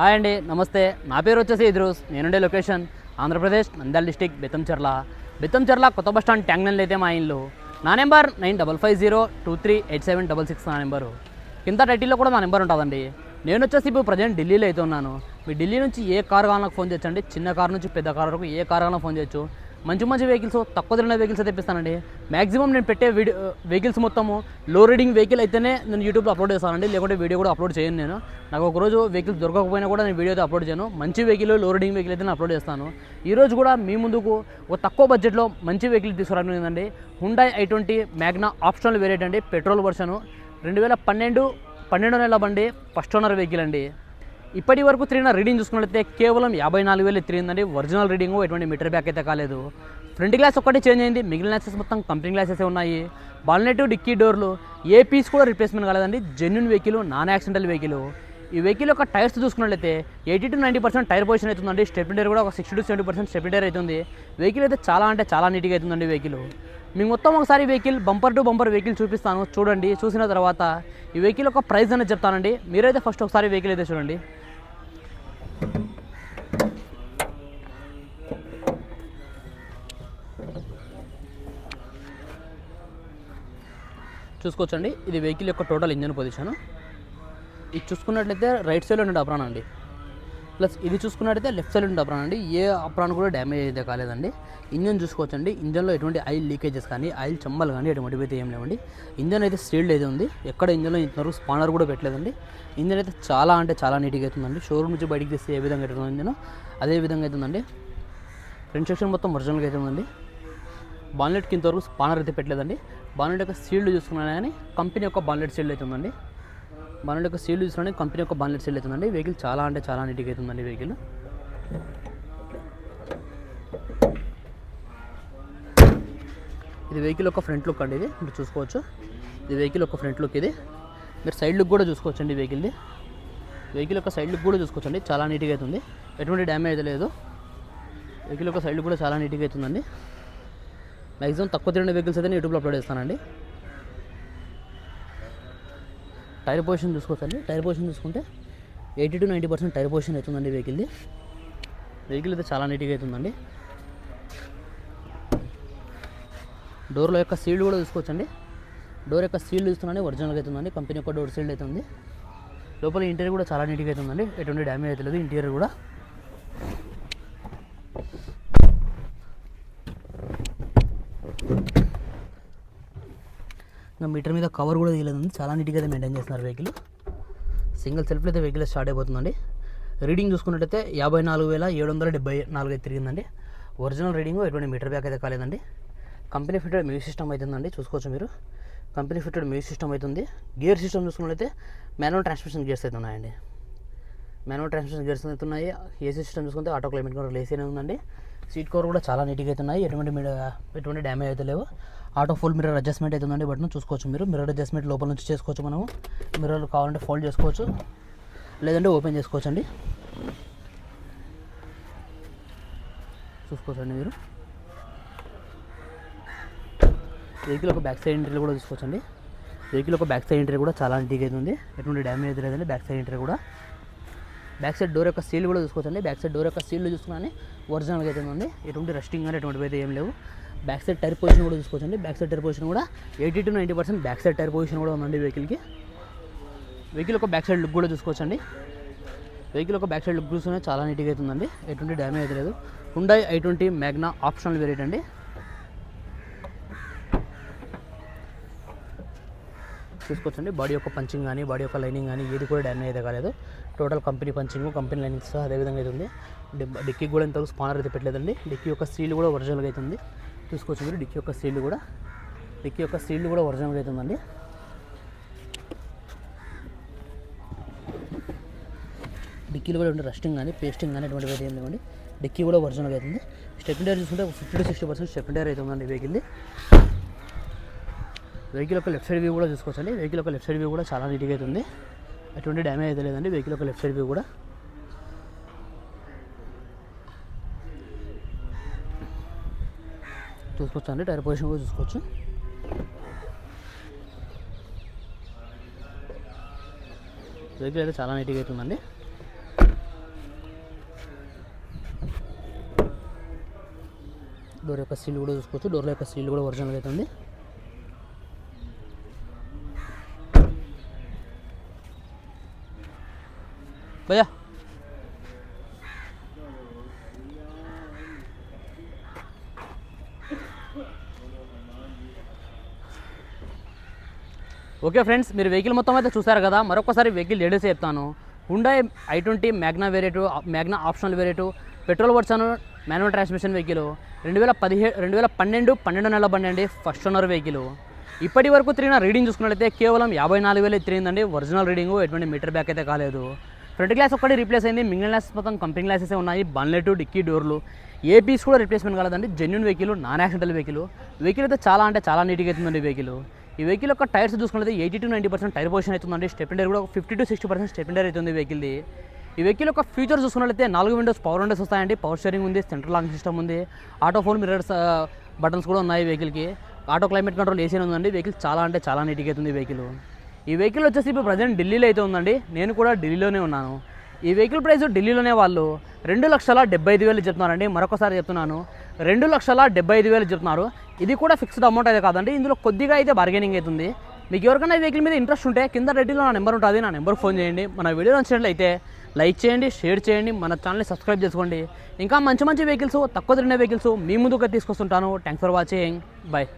Hi అండి నమస్తే. నా పేరు వచ్చేసి ఇద్రూస్. నేనుండే లొకేషన్ ఆంధ్రప్రదేశ్ నంద్యాల డిస్టిక్ బెత్తంచెర్ల బెత్తంచెర్ల కొత్త బస్ స్టాండ్ ట్యాంగ్నల్ అయితే మా ఇల్లు. నా number nine double five zero two three eight seven double six నా నెంబరు. కింద టైటిల్లో కూడా నా నెంబర్ ఉంటుందండి. నేను వచ్చేసి ఇప్పుడు ప్రజెంట్ ఢిల్లీలో అయితే ఉన్నాను. మీ ఢిల్లీ నుంచి ఏ కార్ కావాలన్నా ఫోన్ చేయొచ్చండి. చిన్న కార్ నుంచి పెద్ద కార్ వరకు ఏ కార్ కావాలన్నా ఫోన్ చేయొచ్చు. మంచి మంచి వెహికల్స్ తక్కువ తిరిగిన వెహికల్స్ తెప్పిస్తానండి. మాక్సిమం నేను పెట్టే వీడియో వెహికల్స్ మొత్తము లో రీడింగ్ వెహికల్ అయితేనే నేను యూట్యూబ్లో అప్లోడ్ చేస్తానండి. లేకుంటే వీడియో కూడా అప్లోడ్ చేయను నేను. నాకు ఒక రోజు వెహికల్స్ దొరకకపోయినా కూడా నేను వీడియో అయితే అప్లోడ్ చేయను. మంచి వెహికల్లో రీడింగ్ వెహికల్ అయితే నేను అప్లోడ్ చేస్తాను. ఈ రోజు కూడా మీ ముందుకు ఒక తక్కువ బడ్జెట్లో మంచి వెహికల్ తీసుకురావడం ఏంటంటే Hyundai i twenty magna optional variant అండి పెట్రోల్ వర్షన్ రెండు వేల పన్నెండు పన్నెండు నెలల బండి ఫస్ట్ ఓనర్ వెహికల్ అండి. ఇప్పటి వరకు తిరిగిన రీడింగ్ చూసుకున్నట్లయితే కేవలం యాభై నాలుగు వేలు తిరిగిందండి. ఒరిజినల్ రీడింగ్ ఎటువంటి మీటర్ బ్యాక్ అయితే కాలేదు. ఫ్రంట్ గ్లాస్ ఒక్కటే చేంజ్ అయింది. మిగిలిన గ్లాసెస్ మొత్తం కంపెనీ గ్లాసెస్ ఉన్నాయి. బాల్నెట్ డిక్కీ డోర్లు ఏ పీస్ కూడా రిప్లేస్మెంట్ కాలేదండి. Genuine vehicle non accidental vehicle ఈ వెహికల్ యొక్క టైర్స్ చూసుకున్నట్లయితే eighty to ninety percent tyre position అవుతుందండి స్టెప్ టైర్ కూడా ఒక sixty to seventy percent step tyre అవుతుంది వెహికల్ అయితే చాలా అంటే చాలా నీట్గా అవుతుందండి వెహికల్ మీకు మొత్తం ఒకసారి vehicle bumper to bumper vehicle చూపిస్తాను. చూడండి చూసిన తర్వాత ఈ వెహికల్ యొక్క ప్రైస్ అనేది చెప్తానండి. మీరైతే ఫస్ట్ ఒకసారి వెహికల్ అయితే చూడండి. చూసుకోవచ్చండి. ఇది వెహికల్ యొక్క టోటల్ ఇంజన్ పొజిషన్. ఇది చూసుకున్నట్లయితే రైట్ సైడ్లో ఉండే అప్రాన్ అండి. ప్లస్ ఇది చూసుకున్నట్టయితే లెఫ్ట్ సైడ్ ఉండే అప్రాన్ అండి. ఏ అప్రాన్ కూడా డ్యామేజ్ అయితే కాలేదండి. ఇంజన్ చూసుకోవచ్చండి. ఇంజన్లో ఎటువంటి ఆయిల్ లీకేజెస్ కానీ ఆయిల్ చెమ్మలు కానీ ఎటువంటివి అయితే ఏం లేవండి. ఇంజన్ అయితే స్టీల్డ్ అయితే ఉంది. ఎక్కడ ఇంజన్లో ఇంతవరకు స్పానర్ కూడా పెట్టలేదండి. ఇంజన్ అయితే చాలా అంటే చాలా నీట్గా అవుతుందండి. షోరూమ్ నుంచి బయటికి తీస్తే ఏ విధంగా అవుతుంది ఇంజన్? అదే విధంగా అవుతుందండి ఫ్రంట్ సెక్షన్ మొత్తం ఒరిజినల్గా అయితే ఉందండి. బాన్లెట్ కింద వరకు స్పానర్ అయితే పెట్టలేదండి. బాన్లెట్ యొక్క సీల్డ్ చూసుకున్నా కానీ కంపెనీ యొక్క బాన్లెట్ సీల్డ్ అయితే ఉందండి. బాన్లెట్ యొక్క సీల్ చూసినా కంపెనీ యొక్క బాన్లెట్ సీల్ అవుతుందండి. వెహికల్ చాలా అంటే చాలా నీట్గా అవుతుందండి వెహికల్ ఇది వెహికల్ ఒక ఫ్రంట్ లుక్ అండి ఇది. మీరు చూసుకోవచ్చు. ఇది వెహికల్ ఒక ఫ్రంట్ లుక్ ఇది. మీరు సైడ్ లుక్ కూడా చూసుకోవచ్చండి వెహికల్ది వెహికల్ యొక్క సైడ్ లుక్ కూడా చూసుకోవచ్చండి. చాలా నీట్గా అవుతుంది. ఎటువంటి డ్యామేజ్ అయితే లేదు. వెహికల్ యొక్క సైడ్ కూడా చాలా నీట్గా అవుతుందండి. మ్యాక్సిమం తక్కువ తిరిగిన వెహికల్స్ అయితే నేను యూట్యూబ్లో అప్లోడ్ చేస్తానండి. టైర్ పొజిషన్ చూసుకోవచ్చండి టైర్ పొజిషన్ చూసుకుంటే eighty to ninety percent tyre position అవుతుందండి వెహికల్ది. వెహికల్ అయితే చాలా నీట్గా అవుతుందండి. డోర్లో యొక్క సీల్డ్ కూడా చూసుకోవచ్చండి. డోర్ యొక్క సీల్డ్ చూస్తున్నాను ఒరిజినల్గా అవుతుందండి. కంపెనీ యొక్క డోర్ సీల్డ్ అవుతుంది. లోపల ఇంటీరియర్ కూడా చాలా నీట్గా అవుతుందండి. ఎటువంటి డ్యామేజ్ అవుతలేదు ఇంటీరియర్ కూడా ఇంకా మీటర్ మీద కవర్ కూడా తీయలేదు చాలా నీట్గా అయితే మెయింటైన్ చేస్తున్నారు వెహికల్ సింగిల్ సెల్ఫ్లో అయితే వెహికల్ స్టార్ట్ అయిపోతుందండి. రీడింగ్ చూసుకున్నట్టయితే యాభై నాలుగు వేల ఏడు వందల డెబ్బై నాలుగు అయితే తిరిగిందండి ఒరిజినల్ రీడింగ్ ఎటువంటి మీటర్ బ్యాక్ అయితే కాలేదండి. కంపెనీ ఫిట్టెడ్ మ్యూజిక్ సిస్టమ్ అవుతుందండి చూసుకోవచ్చు మీరు. కంపెనీ ఫిట్టెడ్ మ్యూజిక్ సిస్టమ్ అవుతుంది గేర్ సిస్టమ్ చూసుకున్నట్లయితే మాన్యువల్ ట్రాన్స్మిషన్ గేర్స్ అయితే ఉన్నాయండి. మాన్యువల్ ట్రాన్స్మిషన్ గేర్స్ అయితే ఉన్నాయి. ఏసీ సిస్టమ్ చూసుకుంటే ఆటో క్లైమేట్ కూడా ఏసీనే ఉందండి. సీట్ కవర్ కూడా చాలా నీట్గా అయితే ఉన్నాయి. ఎటువంటి ఎటువంటి డ్యామేజ్ అయితే లేవు. ఆటో ఫుల్ మిర్రర్ అడ్జస్ట్మెంట్ అయితే ఉందండి. బటన్ చూసుకోవచ్చు మీరు. మిర్రర్ అడ్జస్ట్మెంట్ లోపల నుంచి చేసుకోవచ్చు మనము. మిర్రర్ కావాలంటే ఫోల్డ్ చేసుకోవచ్చు. లేదంటే ఓపెన్ చేసుకోవచ్చు అండి. చూసుకోవచ్చండి మీరు. వెహికల్ ఒక బ్యాక్ సైడ్ ఎంట్రీ కూడా చూసుకోవచ్చండి వెహికల్ ఒక బ్యాక్ సైడ్ ఎంట్రీ కూడా చాలా నీట్గా అయితే ఉంది. ఎటువంటి డ్యామేజ్ అయితే లేదండి. బ్యాక్ సైడ్ ఎంట్రీ కూడా. బ్యాక్ సైడ్ డోర్ యొక్క సీల్ కూడా చూసుకోవచ్చండి బ్యాక్ సైడ్ డోర్ యొక్క సీల్ చూసుకున్నానే ఒరిజినల్గా అయితే ఉంది. ఎటువంటి రెస్టింగ్ కానీ ఎటువంటివి అయితే ఏం లేవు. బ్యాక్ సైడ్ టైర్ పొజిషన్ కూడా చూసుకోవచ్చండి. బ్యాక్ సైడ్ టైర్ పొజిషన్ కూడా eighty to ninety percent back side tyre position కూడా ఉందండి వెహికల్కి. వెహికల్ ఒక బ్యాక్ సైడ్ లుక్ కూడా చూసుకోవచ్చండి. వెహికల్ ఒక బ్యాక్ సైడ్ లుక్ చూసుకునే చాలా నీట్గా అవుతుందండి ఎటువంటి డ్యామేజ్ అయితే లేదు. Hyundai i twenty magna optional variant అండి. చూసుకోవచ్చండి. బాడీ యొక్క పంచింగ్ కానీ బాడీ యొక్క లైనింగ్ కానీ ఏది కూడా డ్యామేజ్ అయితే కాలేదు. Total company punching company linings అదే విధంగా అయితే ఉంది. డిక్కీ కూడా ఇంతవరకు స్పానర్ అయితే పెట్టలేదండి. డిక్కీ యొక్క సీల్ కూడా ఒరిజినల్గా అయితే ఉంది. చూసుకోవచ్చు మీరు. డిక్కీ యొక్క సీల్ కూడా. డిక్కీ యొక్క సీల్ కూడా ఒరిజినల్గా అవుతుందండి డిక్కీలు డిక్కీలో కూడా ఉండే రస్టింగ్ కానీ పేస్టింగ్ కానీ ఎటువంటి అయితే ఏం లేవండి. డిక్కీ కూడా ఒరిజినల్గా అవుతుంది స్టెప్ టైర్ చూసుకుంటే fifty to sixty percent step tyre అవుతుందండి వెహికల్. వెహికల్ది వెహికల్ యొక్క లెఫ్ట్ సైడ్ వ్యూ కూడా చూసుకోవచ్చండి. వెహికల్ యొక్క లెఫ్ట్ సైడ్ వ్యూ కూడా చాలా నీట్గా అవుతుంది అటువంటి ఎటువంటి డ్యామేజ్ అయితే లేదండి. వెహికల్ యొక్క లెఫ్ట్ సైడ్ వ్యూ కూడా. చూసుకోవచ్చు అండి టైర్ పొజిషన్ కూడా చూసుకోవచ్చు. వెహికల్ అయితే చాలా నీట్గా అవుతుంది అండి డోర్ యొక్క సీల్ కూడా చూసుకోవచ్చు డోర్ యొక్క సీల్ కూడా ఒరిజినల్ అవుతుంది భయ్యా! ఓకే ఫ్రెండ్స్ మీరు వెహికల్ మొత్తం అయితే చూసారు కదా మరొకసారి వెహికల్ డీటెయిల్స్ చెప్తాను. Hyundai i twenty Magna variant Magna optional variant petrol version manual transmission vehicle రెండు వేల పదిహేడు రెండు వేల పన్నెండు పన్నెండు నెలల బండి అండి ఫస్ట్ ఓనర్ వెహికల్ ఇప్పటి వరకు తిరిగిన రీడింగ్ చూసుకున్నట్లయితే కేవలం యాభై నాలుగు వేలు తిరిగిందండి ఒరిజినల్ రీడింగ్ ఎటువంటి మీటర్ బ్యాక్ అయితే కాలేదు. ఫ్రంట్ గ్లాస్ ఒక్కటి రీప్లేస్ అయింది మిగిలిన గ్లాస్ మొత్తం కంపెనీ గ్లాసెస్ ఉన్నాయి బన్లెట్ డిక్కీ డోర్లు ఏ పీస్ కూడా రిప్లేస్మెంట్ కాలేదండి genuine vehicle non accidental vehicle vehicle అయితే చాలా అంటే చాలా నీట్గా అవుతుందండి వెహికల్ ఈ వెహికల్ యొక్క tyres చూసుకున్నది eighty to ninety percent tyre position అవుతుందండి. స్టెప్ ఇండర్ కూడా fifty to sixty percent step ఇండర్ అవుతుంది వెహికల్ది ఈ వెహికల్ యొక్క ఫీచర్ చూసుకున్నట్లయితే నాలుగు విండోస్ పవర్ విండోస్ వస్తాయండి. పవర్ స్టీరింగ్ ఉంది సెంట్రల్ లాంగ్ సిస్టమ్ ఉంది. ఆటో ఫోన్ మిరర్స్ బటన్స్ కూడా ఉన్నాయి వెహికల్కి ఆటో క్లైమేట్ కంట్రోల్ ఏసీ ఉందండి. వెహికల్ చాలా అంటే చాలా నీట్గా అవుతుంది వెహికల్. ఈ వెహికల్ వచ్చేసి ఇప్పుడు ప్రజెంట్ ఢిల్లీలో అయితే ఉందండి. నేను కూడా ఢిల్లీలోనే ఉన్నాను. ఈ వెహికల్ ప్రైస్ ఢిల్లీలోనే వాళ్ళు రెండు లక్షల డెబ్బై ఐదు వేలు చెప్తున్నారండి. మరొకసారి చెప్తున్నాను. రెండు లక్షల డెబ్బై ఐదు వేలు చెప్తున్నారు. ఇది కూడా ఫిక్స్డ్ అమౌంట్ అయితే కాదండి. ఇందులో కొద్దిగా అయితే బార్గెనింగ్ అవుతుంది. మీకు ఎవరికైనా ఈ వెహికల్ మీద ఇంట్రెస్ట్ ఉంటే కింద రెడ్డిలో నా నెంబర్ ఉంటుంది. నా నెంబర్ ఫోన్ చేయండి. మన వీడియో నచ్చినట్లయితే లైక్ చేయండి షేర్ చేయండి. మన ఛానల్ని సబ్స్క్రైబ్ చేసుకోండి. ఇంకా మంచి మంచి వెహికల్స్ తక్కువ తిరిగిన వెహికల్స్ మీ ముందుగా తీసుకొస్తుంటాను. Thanks for watching bye